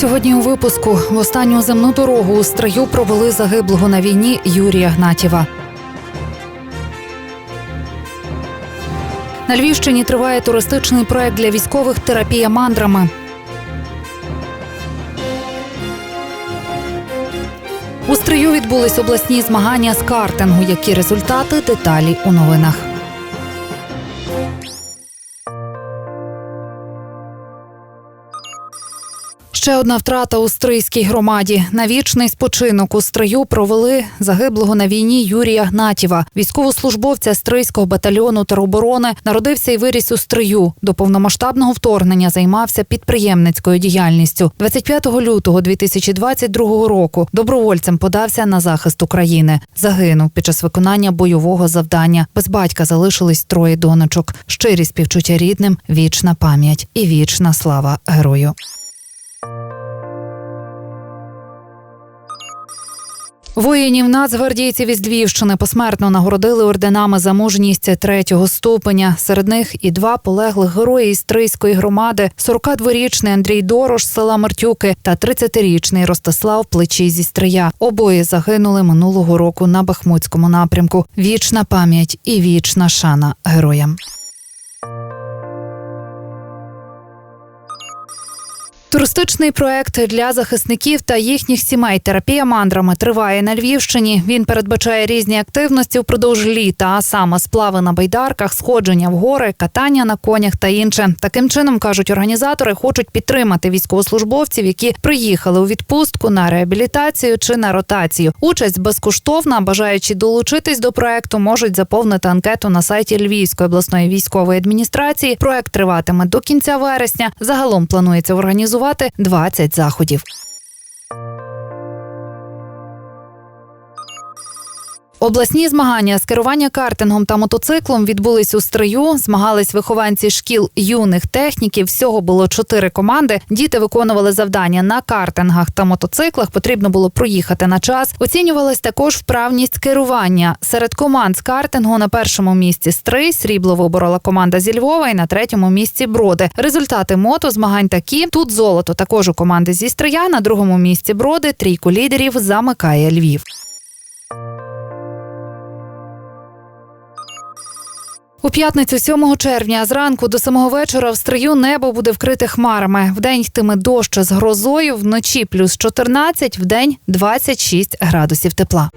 Сьогодні у випуску в останню земну дорогу у стрию провели загиблого на війні Юрія Гнатєва. На Львівщині триває туристичний проект для військових терапія мандрами. У стрию відбулись обласні змагання з картингу. Які результати деталі у новинах. Ще одна втрата у стрийській громаді. На вічний спочинок у стрию провели загиблого на війні Юрія Гнатєва, військовослужбовця стрийського батальйону тероборони. Народився і виріс у стрию. До повномасштабного вторгнення займався підприємницькою діяльністю. 25 лютого 2022 року добровольцем подався на захист України. Загинув під час виконання бойового завдання. Без батька залишились троє донечок. Щирі співчуття рідним, вічна пам'ять і вічна слава герою. Воїнів нацгвардійців із Львівщини посмертно нагородили орденами за мужність третього ступеня. Серед них і два полеглих герої із Трийської громади: 42-річний Андрій Дорош з села Мартюки та 30-річний Ростислав Плечій зі Стрия. Обоє загинули минулого року на Бахмутському напрямку. Вічна пам'ять і вічна шана героям. Туристичний проект для захисників та їхніх сімей терапія мандрами триває на Львівщині. Він передбачає різні активності впродовж літа, а саме сплави на байдарках, сходження в гори, катання на конях та інше. Таким чином кажуть організатори, хочуть підтримати військовослужбовців, які приїхали у відпустку на реабілітацію чи на ротацію. Участь безкоштовна. Бажаючи долучитись до проекту, можуть заповнити анкету на сайті Львівської обласної військової адміністрації. Проект триватиме до кінця вересня. Загалом планується організувати 20 заходів. Обласні змагання з керування картингом та мотоциклом відбулись у стрию. Змагались вихованці шкіл юних техніків. Всього було чотири команди. Діти виконували завдання на картингах та мотоциклах. Потрібно було проїхати на час. Оцінювалась також вправність керування. Серед команд з картингу на першому місці стрий срібло виборола команда зі Львова і на третьому місці броди. Результати мото змагань такі: тут золото також у команди зі стрия. На другому місці броди трійку лідерів замикає Львів. У п'ятницю 7 червня зранку до самого вечора в стрию небо буде вкрите хмарами. Вдень йтиме дощ з грозою, вночі плюс 14, вдень 26 градусів тепла.